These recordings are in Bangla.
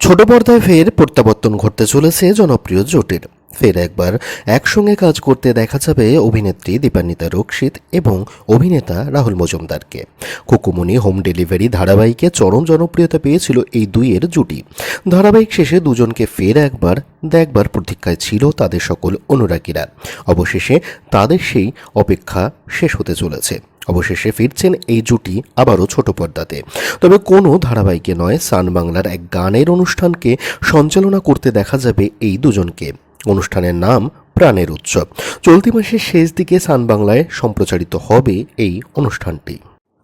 ছোট পর্দায় ফের প্রত্যাবর্তন ঘটতে চলেছে জনপ্রিয় জোটের। ফের একবার একসঙ্গে কাজ করতে দেখা যাবে অভিনেত্রী দীপান্বিতা রক্ষিত এবং অভিনেতা রাহুল মজুমদারকে। কুকুমনি হোম ডেলিভারি ধারাবাহিকে চরম জনপ্রিয়তা পেয়েছিল এই দুইয়ের জুটি। ধারাবাহিক শেষে দুজনকে ফের একবার দেখবার প্রতীক্ষায় ছিল তাদের সকল অনুরাগীরা। অবশেষে তাদের সেই অপেক্ষা শেষ হতে চলেছে। অবশেষে ফিরছেন এই জুটি আবারও ছোট পর্দাতে। তবে কোনো ধারাবাহিকে নয়, সান বাংলার এক গানের অনুষ্ঠানকে সঞ্চালনা করতে দেখা যাবে এই দুজনকে। অনুষ্ঠানের নাম প্রাণের উৎসব। চলতি মাসের শেষ দিকে সান বাংলায় সম্প্রচারিত হবে এই অনুষ্ঠানটি।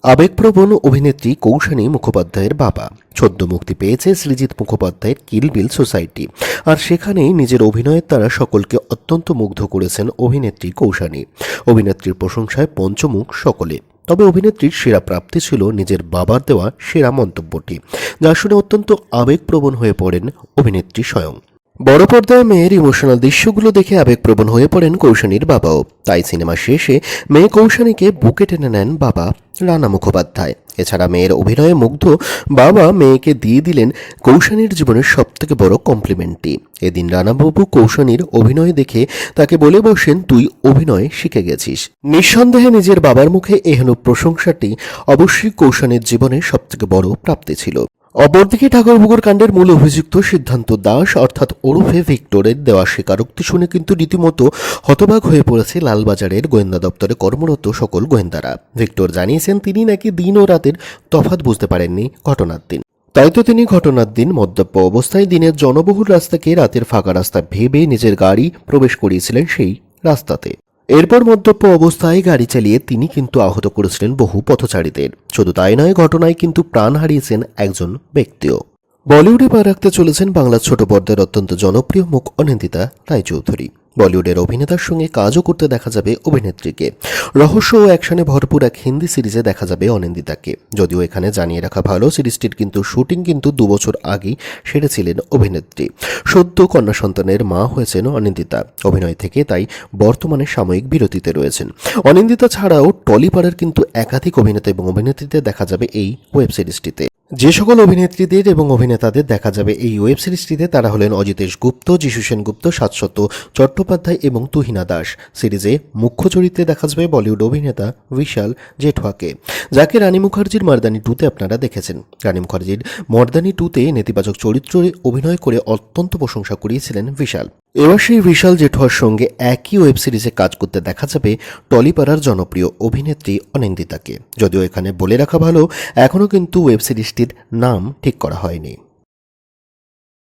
আবেগপ্রবণ অভিনেত্রী কৌশানী মুখোপাধ্যায়ের বাবা। সদ্য মুক্তি পেয়েছে সৃজিৎ মুখোপাধ্যায়ের কিলবিল সোসাইটি। আর সেখানেই নিজের অভিনয়ের দ্বারা সকলকে অত্যন্ত মুগ্ধ করেছেন অভিনেত্রী কৌশানী। অভিনেত্রীর প্রশংসায় পঞ্চমুখ সকলে। তবে অভিনেত্রীর সেরা প্রাপ্তি ছিল নিজের বাবার দেওয়া সেরা মন্তব্যটি, যা শুনে অত্যন্ত আবেগপ্রবণ হয়ে পড়েন অভিনেত্রী স্বয়ং। বড় পর্দায় মেয়ের ইমোশনাল দৃশ্যগুলো দেখে আবেগপ্রবণ হয়ে পড়েন কৌশানীর বাবাও। তাই সিনেমা শেষে মেয়ে কৌশানীকে বুকে টেনে নেন বাবা। রানা মুখোপাধ্যায়। এছাড়া মেয়ের অভিনয়ে মুগ্ধ বাবা মেয়েকে দিয়ে দিলেন কৌশানীর জীবনের সবথেকে বড় কমপ্লিমেন্টটি। এদিন রানাবাবু কৌশানীর অভিনয় দেখে তাকে বলে বসেন, তুই অভিনয় শিখে গেছিস। নিঃসন্দেহে নিজের বাবার মুখে এহেন প্রশংসাটি অবশ্যই কৌশানীর জীবনের সবথেকে বড় প্রাপ্তি ছিল। অপরদিকে ঠাকুরপুকুর কাণ্ডের মূল অভিযুক্ত সিদ্ধান্ত দাস, অর্থাৎ ওরফে ভিক্টরের দেওয়া স্বীকারোক্তি শুনে কিন্তু রীতিমতো হতবাক হয়ে পড়েছে লালবাজারের গোয়েন্দা দপ্তরে কর্মরত সকল গোয়েন্দারা। ভিক্টর জানিয়েছেন, তিনি নাকি দিন ও রাতের তফাৎ বুঝতে পারেননি ঘটনার দিন। তাই তো তিনি ঘটনার দিন মদ্যপ অবস্থায় দিনের জনবহুল রাস্তাকে রাতের ফাঁকা রাস্তা ভেবে নিজের গাড়ি প্রবেশ করিয়েছিলেন সেই রাস্তাতে। এরপর মদ্যপ অবস্থায় গাড়ি চালিয়ে তিনি কিন্তু আহত করেছিলেন বহু পথচারীদের। শুধু তাই নয়, ঘটনায় কিন্তু প্রাণ হারিয়েছেন একজন ব্যক্তিও। বলিউডে পা রাখতে চলেছেন বাংলার ছোট পর্দার অত্যন্ত জনপ্রিয় মুখ অনিন্দিতা রায়চৌধুরী। বলিউডের অভিনেতার সঙ্গে কাজও করতে দেখা যাবে অভিনেত্রীকে। রহস্য ও অ্যাকশনে ভরপুর এক হিন্দি সিরিজে দেখা যাবে অনিন্দিতাকে। যদিও এখানে জানিয়ে রাখা ভালো, সিরিজটির কিন্তু শুটিং কিন্তু দুবছর আগেই সেরেছিলেন অভিনেত্রী। সদ্য কন্যা সন্তানের মা হয়েছেন অনিন্দিতা। অভিনয় থেকে তাই বর্তমানে সাময়িক বিরতিতে রয়েছেন। অনিন্দিতা ছাড়াও টলিপাড়ার কিন্তু একাধিক অভিনেতা এবং অভিনেত্রীদের দেখা যাবে এই ওয়েব সিরিজটিতে। যে সকল অভিনেত্রীদের এবং অভিনেতাদের দেখা যাবে এই ওয়েব সিরিজটিতে তারা হলেন অজিতেশ গুপ্ত যিশু সেনগুপ্ত শাশ্বত চট্টোপাধ্যায় এবং তুহিনা দাস। সিরিজে মুখ্য চরিত্রে দেখা যাবে বলিউড অভিনেতা বিশাল জেঠওয়াকে। যাকে রানী মুখার্জির মারদানি টুতে আপনারা দেখেছেন। রানী মুখার্জির মর্দানি টুতে নেতিবাচক চরিত্রে অভিনয় করে অত্যন্ত প্রশংসা করিয়েছিলেন বিশাল এবার সেই বিশাল জেঠুয়ার সঙ্গে একই ওয়েব সিরিজে কাজ করতে দেখা যাবে টলিপাড়ার জনপ্রিয় অভিনেত্রী অনিন্দিতাকে। যদিও এখানে বলে রাখা ভালো এখনও কিন্তু ওয়েব সিরিজটির নাম ঠিক করা হয়নি।